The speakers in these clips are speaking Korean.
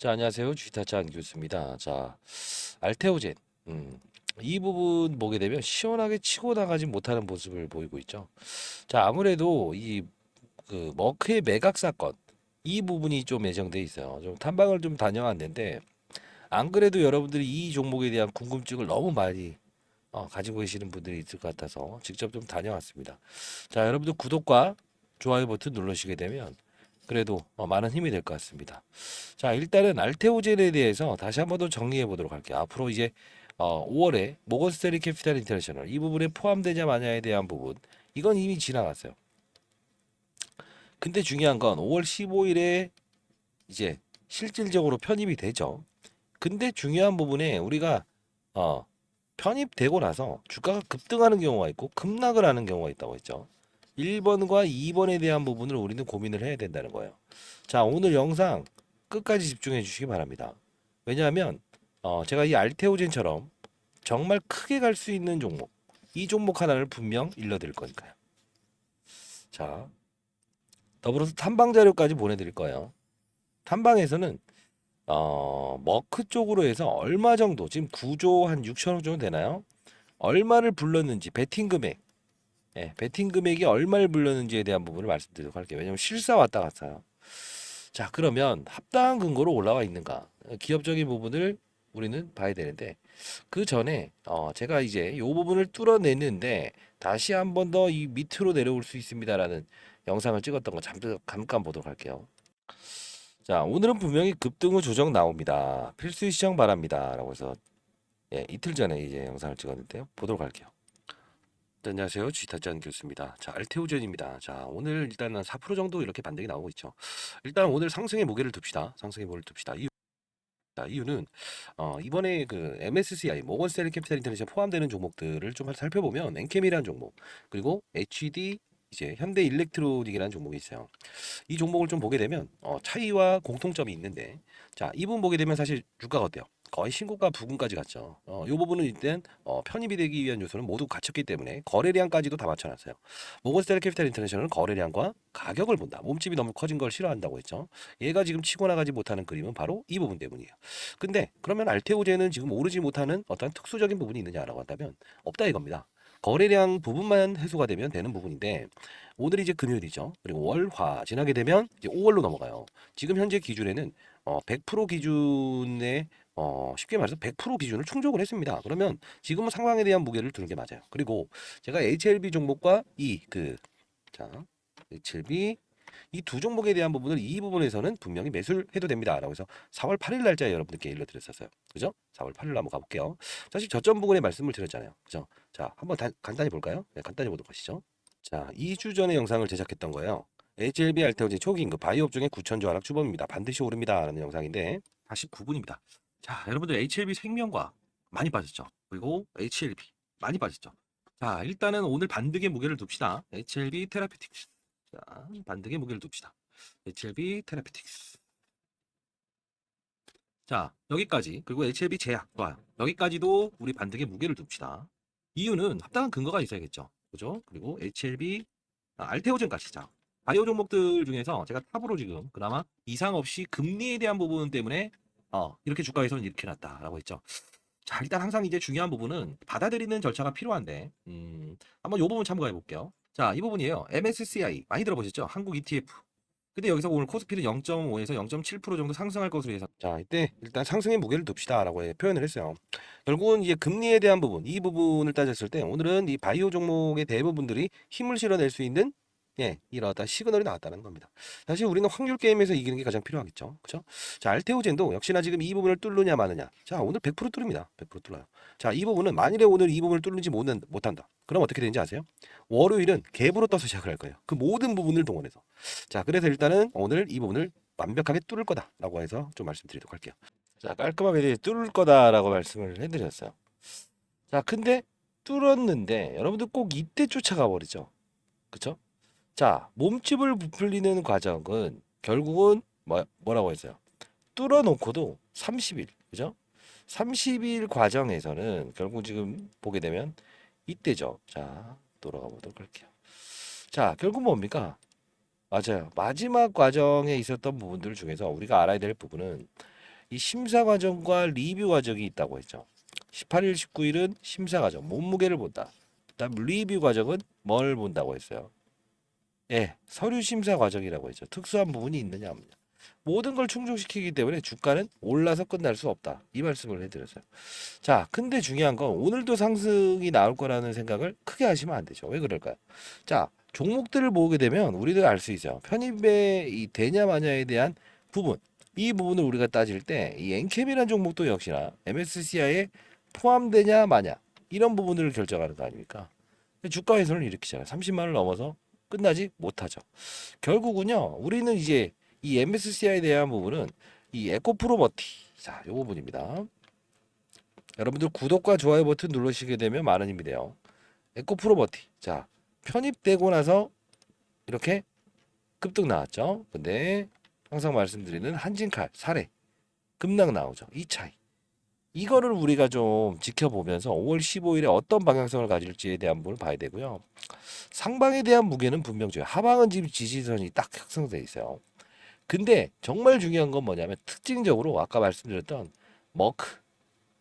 자, 안녕하세요. 주식타짜 교수입니다. 자, 알테오젠. 음, 이 부분 보게 되면 시원하게 치고 나가지 못하는 모습을 보이고 있죠. 자, 아무래도 이 그 머크의 매각 사건 이 부분이 좀 예정돼 있어요. 좀 탐방을 좀 다녀왔는데 안 그래도 여러분들이 이 종목에 대한 궁금증을 너무 많이 어, 가지고 계시는 분들이 있을 것 같아서 직접 좀 다녀왔습니다. 자, 여러분들 구독과 좋아요 버튼 누르시게 되면 그래도 어, 많은 힘이 될 것 같습니다. 자, 일단은 알테오젠에 대해서 다시 한 번 더 정리해 보도록 할게요. 앞으로 이제 어, 5월에 모건스테리 캐피탈 인터내셔널 이 부분에 포함되냐 마냐에 대한 부분 이건 이미 지나갔어요. 근데 중요한 건 5월 15일에 이제 실질적으로 편입이 되죠. 근데 중요한 부분에 우리가 어, 편입되고 나서 주가가 급등하는 경우가 있고 급락을 하는 경우가 있다고 했죠. 1번과 2번에 대한 부분을 우리는 고민을 해야 된다는 거예요. 자, 오늘 영상 끝까지 집중해 주시기 바랍니다. 왜냐하면 어, 제가 이 알테오젠처럼 정말 크게 갈 수 있는 종목, 이 종목 하나를 분명 일러드릴 거니까요. 자, 더불어서 탐방 자료까지 보내드릴 거예요. 탐방에서는 어, 머크 쪽으로 해서 얼마 정도, 지금 9조 한 6천억 정도 되나요? 얼마를 불렀는지, 베팅 금액, 예, 베팅 금액이 얼마를 불렀는지에 대한 부분을 말씀드리도록 할게요. 왜냐면 실사 왔다 갔어요. 자, 그러면 합당한 근거로 올라와 있는가? 기업적인 부분을 우리는 봐야 되는데 그 전에 어, 제가 이제 이 부분을 뚫어냈는데 다시 한 번 더 이 밑으로 내려올 수 있습니다라는 영상을 찍었던 거 잠깐 잠깐 보도록 할게요. 자, 오늘은 분명히 급등 후 조정 나옵니다. 필수 시청 바랍니다라고 해서 예, 이틀 전에 이제 영상을 찍었는데요. 보도록 할게요. 네, 안녕하세요. 주식타짜는 교수입니다. 자, 알테오젠입니다. 자, 오늘 일단은 4% 정도 이렇게 반등이 나오고 있죠. 일단 오늘 상승의 무게를 둡시다. 상승의 무게를 둡시다. 이유, 자, 이유는 어, 이번에 그 MSCI 모건 스탠리 캐피탈 인터내셔널 포함되는 종목들을 좀 살펴보면 엔캠이라는 종목 그리고 HD 이제 현대 일렉트로닉이라는 종목이 있어요. 이 종목을 좀 보게 되면 어, 차이와 공통점이 있는데 자, 이 부분 보게 되면 사실 주가가 어때요? 거의 신고가 부근까지 갔죠. 어, 이 부분은 일단 어, 편입이 되기 위한 요소는 모두 갖췄기 때문에 거래량까지도 다 맞춰놨어요. 모건스탠리 캐피탈 인터내셔널은 거래량과 가격을 본다. 몸집이 너무 커진 걸 싫어한다고 했죠. 얘가 지금 치고 나가지 못하는 그림은 바로 이 부분 때문이에요. 근데 그러면 알테오제는 지금 오르지 못하는 어떤 특수적인 부분이 있느냐라고 한다면 없다 이겁니다. 거래량 부분만 해소가 되면 되는 부분인데 오늘이 이제 금요일이죠. 그리고 월화 지나게 되면 이제 5월로 넘어가요. 지금 현재 기준에는 어, 100% 기준에 어, 쉽게 말해서 100% 기준을 충족을 했습니다. 그러면 지금은 상황에 대한 무게를 두는 게 맞아요. 그리고 제가 HLB 종목과 이 그 자, HLB 이 두 종목에 대한 부분을 이 부분에서는 분명히 매수를 해도 됩니다라고 해서 4월 8일 날짜에 여러분들께 일러드렸었어요. 그죠? 4월 8일 한번 가볼게요. 사실 저점 부분에 말씀을 드렸잖아요. 그죠? 자, 한번 단- 간단히 볼까요? 네, 간단히 보도록 하시죠. 자, 2주 전에 영상을 제작했던 거예요. HLB 알테오제 초기 임금 바이오업 중에 9천조 하락 추범입니다. 반드시 오릅니다. 라는 영상인데 49분입니다. 자, 여러분들 HLB 생명과 많이 빠졌죠. 그리고 HLB 많이 빠졌죠. 자, 일단은 오늘 반등의 무게를 둡시다. HLB 테라피틱스. 자, 반등의 무게를 둡시다. HLB 테라피틱스. 자, 여기까지. 그리고 HLB 제약. 좋아요. 여기까지도 우리 반등의 무게를 둡시다. 이유는 합당한 근거가 있어야겠죠. 그죠? 그리고 HLB, 아, 알테오젠까지. 자, 바이오 종목들 중에서 제가 탑으로 지금 그나마 이상 없이 금리에 대한 부분 때문에 어, 이렇게 주가 에서는 이렇게 났다라고 했죠. 자, 일단 항상 이제 중요한 부분은 받아들이는 절차가 필요한데, 음, 한번 이 부분 참고해 볼게요. 자, 이 부분이에요. MSCI 많이 들어보셨죠? 한국 ETF. 근데 여기서 오늘 코스피는 0.5에서 0.7% 정도 상승할 것으로 예상. 자, 이때 일단 상승의 무게를 둡시다라고 해- 표현을 했어요. 결국은 이제 금리에 대한 부분, 이 부분을 따졌을 때 오늘은 이 바이오 종목의 대부분들이 힘을 실어낼 수 있는 예, 이러다 시그널이 나왔다는 겁니다. 사실 우리는 확률 게임에서 이기는 게 가장 필요하겠죠. 그렇죠? 자, 알테오젠도 역시나 지금 이 부분을 뚫느냐 마느냐. 자, 오늘 100% 뚫습니다. 100% 뚫어요. 자, 이 부분은 만일에 오늘 이 부분을 뚫는지 못한, 못한다. 그럼 어떻게 되는지 아세요? 월요일은 갭으로 떠서 시작을 할 거예요. 그 모든 부분을 동원해서. 자, 그래서 일단은 오늘 이 부분을 완벽하게 뚫을 거다라고 해서 좀 말씀드리도록 할게요. 자, 깔끔하게 뚫을 거다라고 말씀을 해드렸어요. 자, 근데 뚫었는데 여러분들 꼭 이때 쫓아가 버리죠. 그쵸? 자, 몸집을 부풀리는 과정은 결국은 뭐, 뭐라고 했어요? 뚫어놓고도 30일, 그죠? 30일 과정에서는 결국 지금 보게 되면 이때죠. 자, 돌아가 보도록 할게요. 자, 결국 뭡니까? 맞아요. 마지막 과정에 있었던 부분들 중에서 우리가 알아야 될 부분은 이 심사 과정과 리뷰 과정이 있다고 했죠. 18일, 19일은 심사 과정, 몸무게를 본다. 그다음 리뷰 과정은 뭘 본다고 했어요. 예, 서류 심사 과정이라고 했죠. 특수한 부분이 있느냐 없느냐. 모든 걸 충족시키기 때문에 주가는 올라서 끝날 수 없다. 이 말씀을 해드렸어요. 자, 근데 중요한 건 오늘도 상승이 나올 거라는 생각을 크게 하시면 안 되죠. 왜 그럴까요? 자, 종목들을 모으게 되면 우리도 알수 있어요. 편입의 이 되냐 마냐에 대한 부분. 이 부분을 우리가 따질 때 이 엔캠이라는 종목도 역시나 MSCI에 포함되냐 마냐 이런 부분을 결정하는 거 아닙니까? 주가 회선을 일으키잖아요. 30만 원 넘어서 끝나지 못하죠. 결국은요. 우리는 이제 이 MSCI에 대한 부분은 이 에코프로버티 자, 요 부분입니다. 여러분들 구독과 좋아요 버튼 누르시게 되면 많은 힘이 돼요. 에코프로버티. 자, 편입되고 나서 이렇게 급등 나왔죠. 근데 항상 말씀드리는 한진칼, 사례, 급락 나오죠. 이 차이. 이거를 우리가 좀 지켜보면서 5월 15일에 어떤 방향성을 가질지에 대한 부분을 봐야 되고요. 상방에 대한 무게는 분명줘요. 하방은 지금 지지선이 딱 형성돼 있어요. 근데 정말 중요한 건 뭐냐면 특징적으로 아까 말씀드렸던 머크,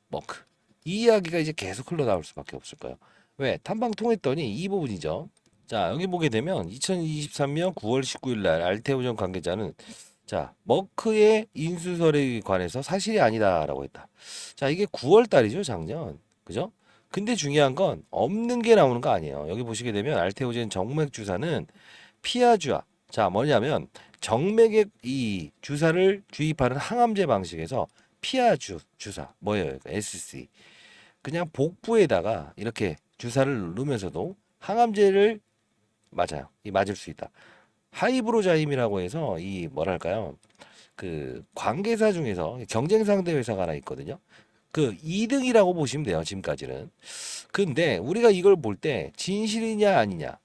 머크 이 이야기가 이제 계속 흘러나올 수밖에 없을 거예요. 왜? 탐방 통했더니 이 부분이죠. 자 여기 보게 되면 2023년 9월 19일 날 알테오전 관계자는 자 머크의 인수설에 관해서 사실이 아니다라고 했다. 자 이게 9월 달이죠 작년 그죠? 근데 중요한 건 없는 게 나오는 거 아니에요. 여기 보시게 되면 알테오젠 정맥 주사는 피아주아 자 뭐냐면 정맥의 이 주사를 주입하는 항암제 방식에서 피아주 주사 뭐예요? SC 그냥 복부에다가 이렇게 주사를 누르면서도 항암제를 맞아요. 이 맞을 수 있다. 하이브로자임이라고 해서 이 뭐랄까요? 그 관계사 중에서 경쟁 상대 회사가 하나 있거든요. 그 2등이라고 보시면 돼요. 지금까지는. 근데 우리가 이걸 볼 때 진실이냐 아니냐.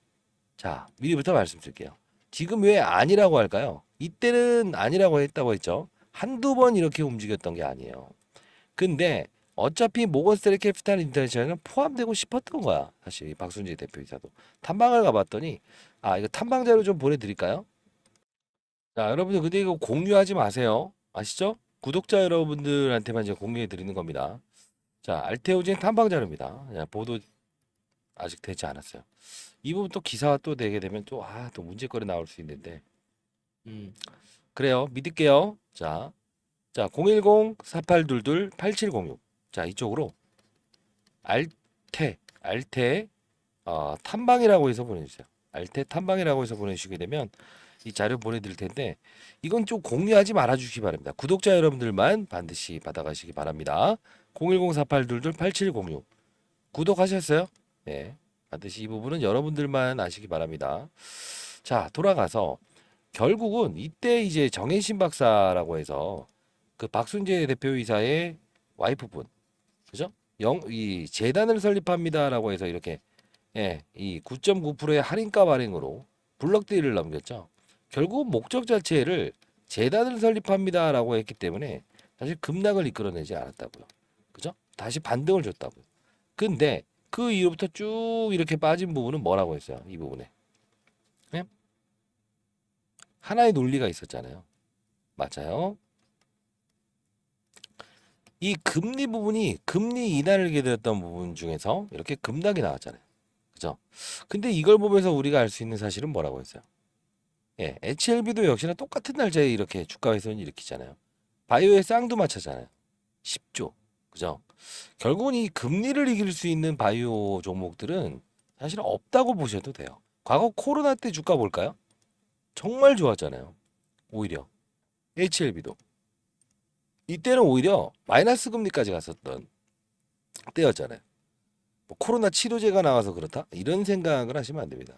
자, 미리부터 말씀드릴게요. 지금 왜 아니라고 할까요? 이때는 아니라고 했다고 했죠. 한두 번 이렇게 움직였던 게 아니에요. 근데 어차피 모건스트레 캐피탈 인터내셔널은 포함되고 싶었던 거야. 사실 이 박순재 대표이사도. 탐방을 가봤더니 아 이거 탐방 자료 좀 보내드릴까요? 자 여러분들 근데 이거 공유하지 마세요. 아시죠? 구독자 여러분들한테만 이제 공유해 드리는 겁니다. 자 알테오젠 탐방 자료입니다. 자, 보도 아직 되지 않았어요. 이 부분 또 기사가 또 되게 되면 또 아 또 문제거리 나올 수 있는데 음 그래요 믿을게요. 자, 자 010-4822-8706 자 이쪽으로 알테 알테 어, 탐방이라고 해서 보내주세요. 알테 탐방이라고 해서 보내주시게 되면 이 자료 보내드릴 텐데 이건 좀 공유하지 말아주시기 바랍니다. 구독자 여러분들만 반드시 받아가시기 바랍니다. 010-4822-8706 구독하셨어요? 네, 반드시 이 부분은 여러분들만 아시기 바랍니다. 자 돌아가서 결국은 이때 이제 정혜신 박사라고 해서 그 박순재 대표이사의 와이프분 그죠? 영, 이 재단을 설립합니다라고 해서 이렇게 예, 이 9.9%의 할인가 발행으로 블럭딜을 넘겼죠. 결국 목적 자체를 재단을 설립합니다라고 했기 때문에 사실 급락을 이끌어내지 않았다고요. 그죠? 다시 반등을 줬다고요. 근데 그 이후부터 쭉 이렇게 빠진 부분은 뭐라고 했어요? 이 부분에. 예? 하나의 논리가 있었잖아요. 맞아요. 이 금리 부분이 금리 인하를 기다렸던 부분 중에서 이렇게 급락이 나왔잖아요. 그죠? 근데 이걸 보면서 우리가 알 수 있는 사실은 뭐라고 했어요? 예, HLB도 역시나 똑같은 날짜에 이렇게 주가 회선을 일으키잖아요. 바이오의 쌍두마차잖아요. 10조. 그죠? 결국은 이 금리를 이길 수 있는 바이오 종목들은 사실 없다고 보셔도 돼요. 과거 코로나 때 주가 볼까요? 정말 좋았잖아요. 오히려 HLB도 이때는 오히려 마이너스 금리까지 갔었던 때였잖아요. 뭐 코로나 치료제가 나와서 그렇다 이런 생각을 하시면 안 됩니다.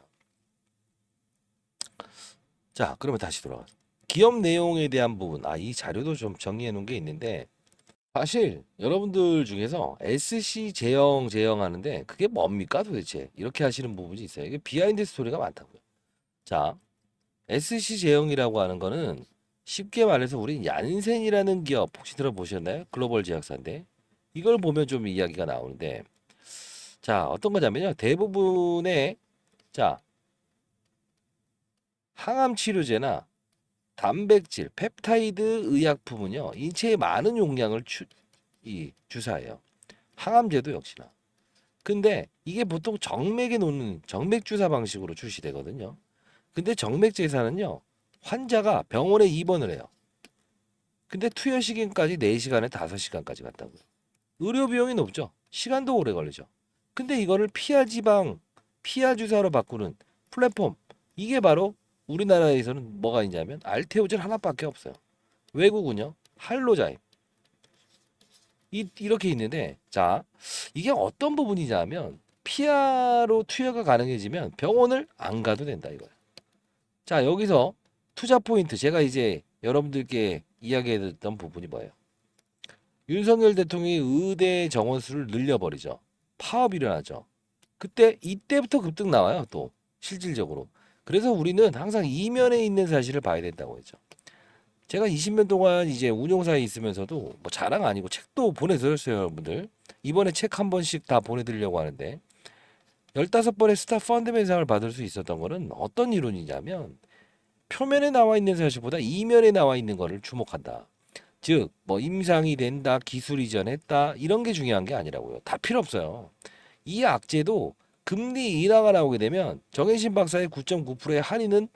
자, 그러면 다시 돌아가서 기업 내용에 대한 부분, 아 이 자료도 좀 정리해 놓은 게 있는데 사실 여러분들 중에서 SC 제형 제형 하는데 그게 뭡니까 도대체 이렇게 하시는 부분이 있어요. 이게 비하인드 스토리가 많다고요. 자, SC 제형이라고 하는 거는 쉽게 말해서 우리 얀센이라는 기업 혹시 들어보셨나요? 글로벌 제약사인데 이걸 보면 좀 이야기가 나오는데 자 어떤 거냐면요 대부분의 자 항암 치료제나 단백질, 펩타이드 의약품은요 인체에 많은 용량을 추, 이 주사해요. 항암제도 역시나. 근데 이게 보통 정맥에 놓는 정맥 주사 방식으로 출시되거든요. 근데 정맥 제사는요 환자가 병원에 입원을 해요. 근데 투여 시간까지 4시간에 5시간까지 갔다고요. 의료 비용이 높죠. 시간도 오래 걸리죠. 근데 이거를 피하 지방, 피하 주사로 바꾸는 플랫폼 이게 바로 우리나라에서는 뭐가 있냐면 알테오젠 하나밖에 없어요. 외국은요 할로자임 이, 이렇게 있는데 자 이게 어떤 부분이냐면 피하로 투여가 가능해지면 병원을 안 가도 된다 이거예요. 자 여기서 투자 포인트 제가 이제 여러분들께 이야기했던 부분이 뭐예요? 윤석열 대통령이 의대 정원 수를 늘려버리죠. 파업이 일어나죠. 그때 이때부터 급등 나와요. 또 실질적으로. 그래서 우리는 항상 이면에 있는 사실을 봐야 된다고 했죠. 제가 20년 동안 이제 운용사에 있으면서도 뭐 자랑 아니고 책도 보내드렸어요, 여러분들. 이번에 책 한 번씩 다 보내드리려고 하는데 15번의 스타 펀드맨상을 받을 수 있었던 거는 어떤 이론이냐면 표면에 나와 있는 사실보다 이면에 나와 있는 거를 주목한다. 즉, 뭐 임상이 된다, 기술 이전했다 이런 게 중요한 게 아니라고요. 다 필요 없어요. 이 악재도 금리 인하가 나오게 되면 정혜신 박사의 9.9%의 할인은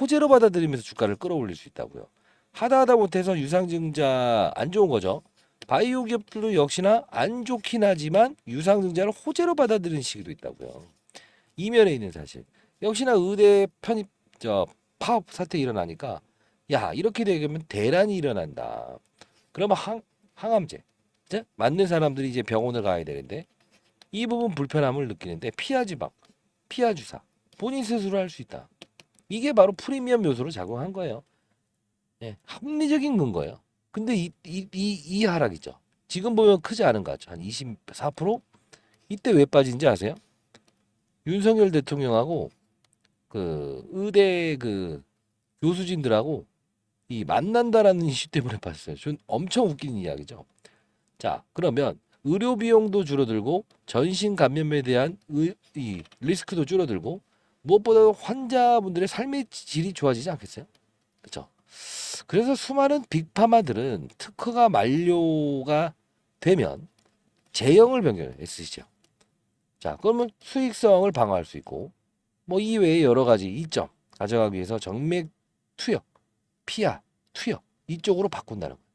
호재로 받아들이면서 주가를 끌어올릴 수 있다고요. 하다 하다 못해서 유상증자 안 좋은 거죠. 바이오 기업들도 역시나 안 좋긴 하지만 유상증자를 호재로 받아들이는 시기도 있다고요. 이면에 있는 사실. 역시나 의대 편입 저 파업 사태 일어나니까 야 이렇게 되면 대란이 일어난다. 그러면 항 항암제 이제 맞는 사람들이 이제 병원을 가야 되는데 이 부분 불편함을 느끼는데 피하 지방, 피하 주사 본인 스스로 할 수 있다. 이게 바로 프리미엄 요소로 작용한 거예요. 예, 합리적인 근거예요. 근데 이, 이, 이, 이 하락이죠. 지금 보면 크지 않은 것 같죠. 한 24%? 이때 왜 빠진지 아세요? 윤석열 대통령하고 그 의대 그 교수진들하고 이 만난다라는 이슈 때문에 빠졌어요. 전 엄청 웃긴 이야기죠. 자, 그러면 의료 비용도 줄어들고 전신 감염에 대한 의, 이 리스크도 줄어들고 무엇보다 환자분들의 삶의 질이 좋아지지 않겠어요? 그렇죠? 그래서 수많은 빅파마들은 특허가 만료가 되면 제형을 변경했으시죠. 자, 그러면 수익성을 방어할 수 있고 뭐 이외에 여러 가지 이점 가져가기 위해서 정맥 투여, 피하, 투여 이쪽으로 바꾼다는 거예요.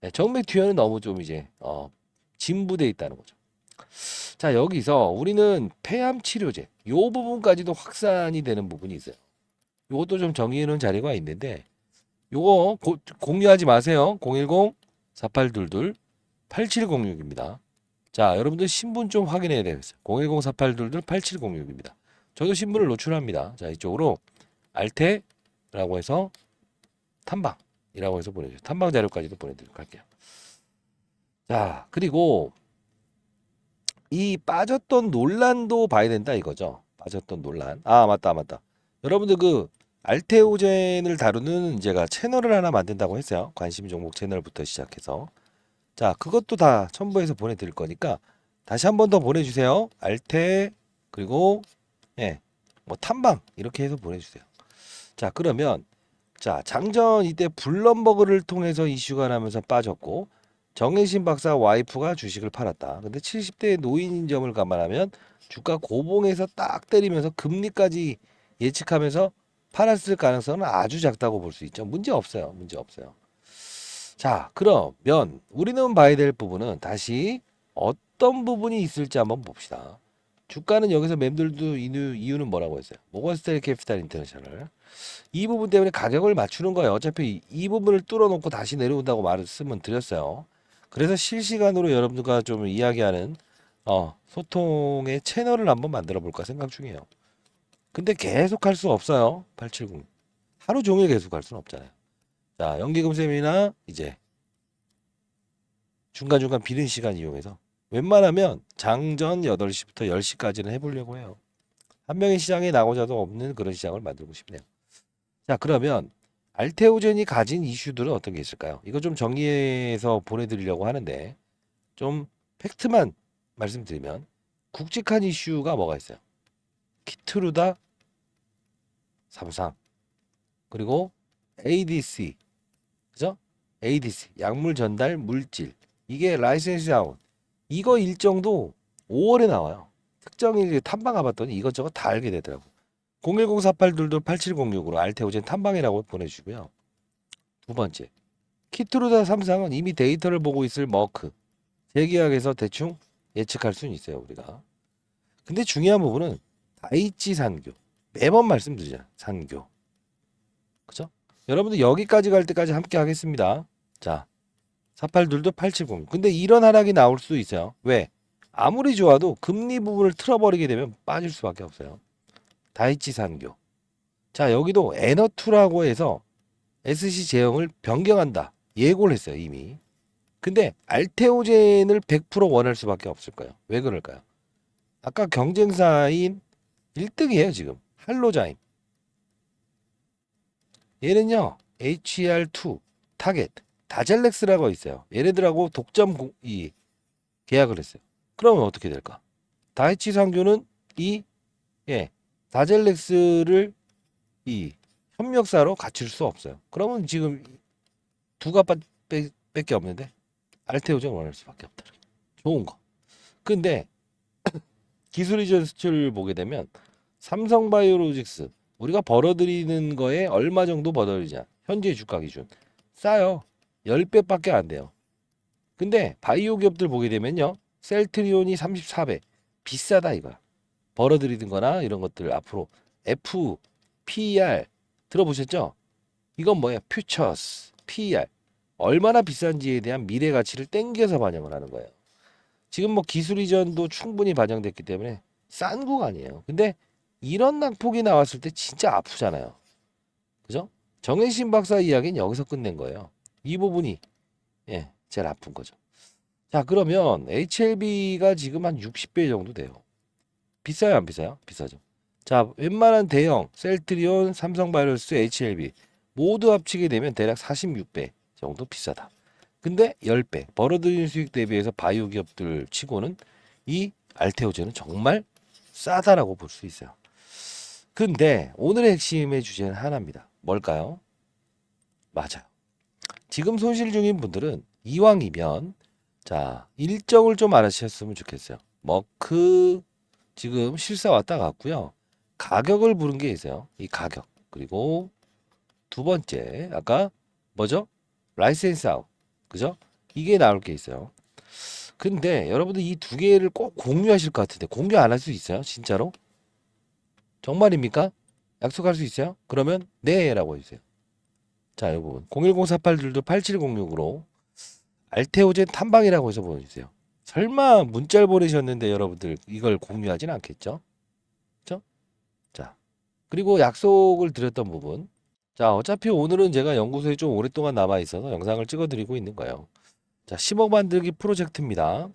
네, 정맥 투여는 너무 좀 이제 어, 진부돼 있다는 거죠. 자, 여기서 우리는 폐암 치료제 요 부분까지도 확산이 되는 부분이 있어요. 요것도 좀 정리해 놓은 자료가 있는데 요거 고- 공유하지 마세요. 010 4822 8706입니다. 자, 여러분들 신분 좀 확인해야 되겠어요. 010 4822 8706입니다. 저도 신분을 노출합니다. 자, 이쪽으로 알테라고 해서 탐방이라고 해서 보내주세요. 탐방 자료까지도 보내드리도록 할게요. 자, 그리고 이 빠졌던 논란도 봐야 된다 이거죠. 빠졌던 논란. 아, 맞다, 맞다. 여러분들 그 알테오젠을 다루는 제가 채널을 하나 만든다고 했어요. 관심 종목 채널부터 시작해서. 자, 그것도 다 첨부해서 보내드릴 거니까 다시 한 번 더 보내주세요. 알테 그리고 예, 뭐 탐방 이렇게 해서 보내주세요. 자, 그러면 자 장전 이때 블럼버그를 통해서 이슈가 나면서 빠졌고 정혜신 박사 와이프가 주식을 팔았다. 근데 70대 노인인 점을 감안하면 주가 고봉에서 딱 때리면서 금리까지 예측하면서 팔았을 가능성은 아주 작다고 볼 수 있죠. 문제 없어요. 문제 없어요. 자, 그러면 우리는 봐야 될 부분은 다시 어떤 부분이 있을지 한번 봅시다. 주가는 여기서 이유, 이유는 뭐라고 했어요? 모건스테리 캐피탈 인터내셔널. 이 부분 때문에 가격을 맞추는 거예요. 어차피 이, 이 부분을 뚫어놓고 다시 내려온다고 말씀은 드렸어요. 그래서 실시간으로 여러분들과 좀 이야기하는 어, 소통의 채널을 한번 만들어 볼까 생각 중이에요. 근데 계속 할 수 없어요. 870. 하루 종일 계속 할 수는 없잖아요. 자, 연기금셈이나 이제 중간중간 비는 시간 이용해서 웬만하면 장전 8시부터 10시까지는 해보려고 해요. 한 명의 시장에 나고자도 없는 그런 시장을 만들고 싶네요. 자, 그러면 알테오젠이 가진 이슈들은 어떤 게 있을까요? 이거 좀 정리해서 보내드리려고 하는데 좀 팩트만 말씀드리면 굵직한 이슈가 뭐가 있어요? 키트루다 사부상 그리고 ADC 그죠? ADC 약물 전달 물질 이게 라이센스 아웃 이거 일정도 5월에 나와요. 특정일 탐방 가봤더니 이것저것 다 알게 되더라고. 01048228706으로 알테오젠 탐방이라고 보내주고요. 두 번째 키트루다 삼상은 이미 데이터를 보고 있을 머크 재계약에서 대충 예측할 수는 있어요 우리가. 근데 중요한 부분은 다이치 산교 매번 말씀드리잖아 산교 그죠? 여러분들 여기까지 갈 때까지 함께 하겠습니다. 자 4822도 870 근데 이런 하락이 나올 수도 있어요. 왜? 아무리 좋아도 금리 부분을 틀어버리게 되면 빠질 수밖에 없어요. 다이치 산교. 자 여기도 에너투라고 해서 SC 제형을 변경한다. 예고를 했어요 이미. 근데 알테오젠을 100% 원할 수밖에 없을 거예요. 왜 그럴까요? 아까 경쟁사인 1등이에요 지금. 할로자임. 얘는요 HER2 타겟 다젤렉스라고 있어요 얘네들하고 독점 공- 이 계약을 했어요 그러면 어떻게 될까 다이치 상교는 이 예, 다젤렉스를 이 협력사로 갖출 수 없어요. 그러면 지금 두 가 밖에 없는데 알테오젠 원할 수밖에 없다. 좋은 거. 근데 기술 이전 수출을 보게 되면 삼성바이오로직스 우리가 벌어들이는 거에 얼마 정도 벌어들이냐? 현재 주가 기준 싸요. 10배밖에 안 돼요. 근데 바이오 기업들 보게 되면요. 셀트리온이 34배. 비싸다 이거야. 벌어들이는 거나 이런 것들 앞으로 F, PER 들어보셨죠? 이건 뭐야? 퓨처스, PER. 얼마나 비싼지에 대한 미래 가치를 땡겨서 반영을 하는 거예요. 지금 뭐 기술 이전도 충분히 반영됐기 때문에 싼 구간이에요. 근데 이런 낙폭이 나왔을 때 진짜 아프잖아요. 그죠? 정혜신 박사 이야기는 여기서 끝낸 거예요. 이 부분이 예, 제일 아픈 거죠. 자, 그러면 HLB가 지금 한 60배 정도 돼요. 비싸요, 안 비싸요? 비싸죠. 자, 웬만한 대형 셀트리온, 삼성바이오로스, HLB 모두 합치게 되면 대략 46배 정도 비싸다. 근데 10배 벌어들인 수익 대비해서 바이오 기업들 치고는 이 알테오젠은 정말 싸다라고 볼 수 있어요. 근데 오늘의 핵심의 주제는 하나입니다. 뭘까요? 맞아요. 지금 손실 중인 분들은 이왕이면 자 일정을 좀 알아주셨으면 좋겠어요. 머크 지금 실사 왔다 갔고요. 가격을 부른 게 있어요. 이 가격. 그리고 두 번째 아까 뭐죠? 라이센스 아웃. 그죠? 이게 나올 게 있어요. 근데 여러분들 이 두 개를 꼭 공유하실 것 같은데 공유 안 할 수 있어요? 진짜로? 정말입니까? 약속할 수 있어요? 그러면 네라고 해주세요. 자, 이 부분 01048들도 8706으로 알테오젠 탐방이라고 해서 보내주세요. 설마 문자를 보내셨는데 여러분들 이걸 공유하진 않겠죠? 그죠? 자, 그리고 약속을 드렸던 부분. 자, 어차피 오늘은 제가 연구소에 좀 오랫동안 남아 있어서 영상을 찍어 드리고 있는 거예요. 자, 10억 만들기 프로젝트입니다.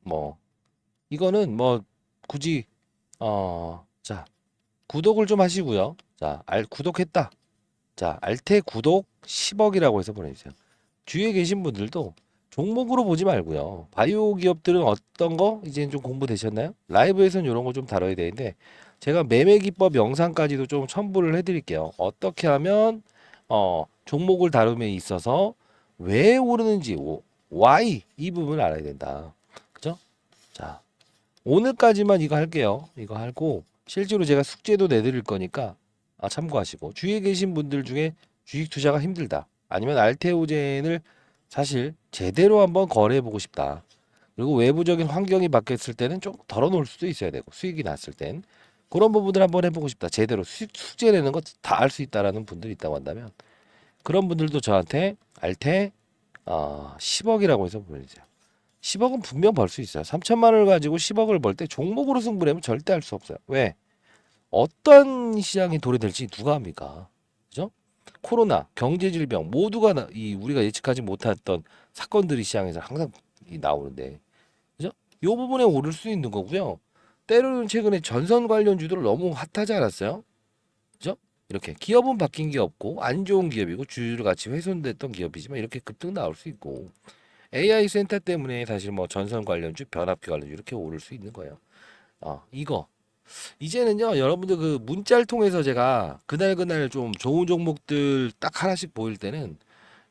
뭐 이거는 뭐 굳이 어, 자, 구독을 좀 하시고요. 자, 알 구독했다. 자, 알테 구독 10억이라고 해서 보내 주세요. 뒤에 계신 분들도 종목으로 보지 말고요. 바이오 기업들은 어떤 거 이제 좀 공부되셨나요? 라이브에서는 이런 거 좀 다뤄야 되는데 제가 매매 기법 영상까지도 좀 첨부를 해드릴게요. 어떻게 하면 어, 종목을 다룸에 있어서 왜 오르는지 오- why 이 부분을 알아야 된다. 그죠? 자 오늘까지만 이거 할게요. 이거 하고 실제로 제가 숙제도 내드릴 거니까 아, 참고하시고 주위에 계신 분들 중에 주식 투자가 힘들다. 아니면 알테오젠을 사실 제대로 한번 거래해 보고 싶다. 그리고 외부적인 환경이 바뀌었을 때는 좀 덜어놓을 수도 있어야 되고 수익이 났을 땐 그런 부분들 한번 해보고 싶다. 제대로 수익 숙제 내는 거다알 수 있다라는 분들이 있다고 한다면 그런 분들도 저한테 알테 어, 10억이라고 해서 보내주세요. 10억은 분명 벌 수 있어요. 3천만 원을 가지고 10억을 벌 때 종목으로 승부하면 절대 할 수 없어요. 왜? 어떤 시장이 도래될지 누가 합니까? 그죠? 코로나, 경제 질병 모두가 나, 이 우리가 예측하지 못했던 사건들이 시장에서 항상 이 나오는데, 그죠? 이 부분에 오를 수 있는 거고요. 때로는 최근에 전선 관련주들 너무 핫하지 않았어요? 그죠? 이렇게 기업은 바뀐 게 없고 안 좋은 기업이고 주주를 같이 훼손됐던 기업이지만 이렇게 급등 나올 수 있고 AI 센터 때문에 사실 뭐 전선 관련주, 변압기 관련주 이렇게 오를 수 있는 거예요. 어, 이거 이제는요, 여러분들 그 문자를 통해서 제가 그날 그날 좀 좋은 종목들 딱 하나씩 보일 때는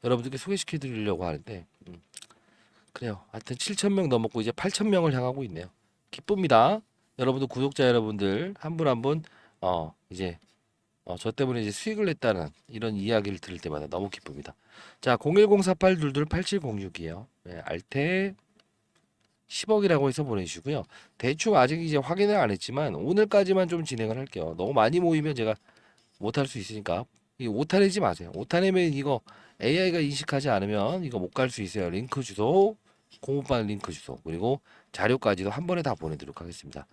여러분들께 소개시켜 드리려고 하는데, 음, 그래요. 하여튼 7,000명 넘었고 이제 8,000명을 향하고 있네요. 기쁩니다. 여러분들 구독자 여러분들 한 분 한 분, 어, 이제, 어, 저 때문에 이제 수익을 냈다는 이런 이야기를 들을 때마다 너무 기쁩니다. 자, 01048228706이에요. 네, 알테 10억이라고 해서 보내주시고요. 대충 아직 이제 확인을 안 했지만 오늘까지만 좀 진행을 할게요. 너무 많이 모이면 제가 못할 수 있으니까 이 오타내지 마세요. 오타내면 이거 AI가 인식하지 않으면 이거 못 갈 수 있어요. 링크 주소, 공부반 링크 주소 그리고 자료까지도 한 번에 다 보내도록 하겠습니다.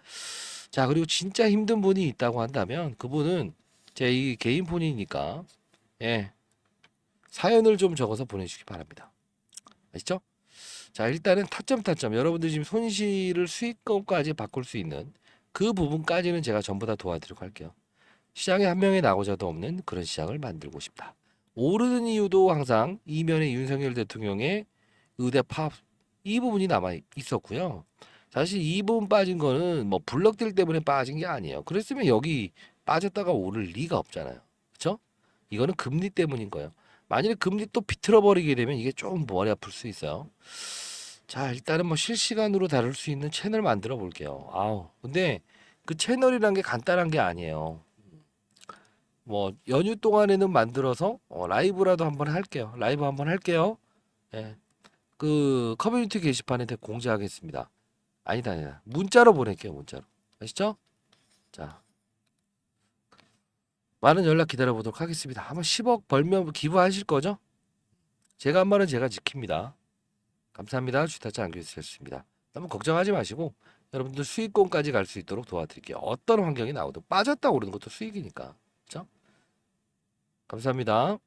자 그리고 진짜 힘든 분이 있다고 한다면 그분은 제 이 개인 폰이니까 예 사연을 좀 적어서 보내주시기 바랍니다. 아시죠? 자 일단은 타점 타점 여러분들 지금 손실을 수익금까지 바꿀 수 있는 그 부분까지는 제가 전부 다 도와드리도록 할게요. 시장에 한 명의 나고자도 없는 그런 시장을 만들고 싶다. 오르는 이유도 항상 이면에 윤석열 대통령의 의대 파업 이 부분이 남아 있었고요. 사실 이 부분 빠진 거는 뭐 블럭들 때문에 빠진 게 아니에요. 그랬으면 여기 빠졌다가 오를 리가 없잖아요. 그렇죠? 이거는 금리 때문인 거예요. 만약에 금리 또 비틀어 버리게 되면 이게 좀 머리 아플 수 있어요. 자, 일단은 뭐 실시간으로 다룰 수 있는 채널 만들어 볼게요. 아우. 근데 그 채널이란 게 간단한 게 아니에요. 뭐 연휴 동안에는 만들어서 어, 라이브라도 한번 할게요. 라이브 한번 할게요. 예. 그 커뮤니티 게시판에 대 공지하겠습니다. 아니다, 아니다. 문자로 보낼게요. 문자로. 아시죠? 자. 많은 연락 기다려 보도록 하겠습니다. 한번 10억 벌면 기부하실 거죠? 제가 한 말은 제가 지킵니다. 감사합니다. 주타자 안교수였습니다. 너무 걱정하지 마시고 여러분들 수익권까지 갈 수 있도록 도와드릴게요. 어떤 환경이 나오든 빠졌다 오르는 것도 수익이니까. 그렇죠? 감사합니다.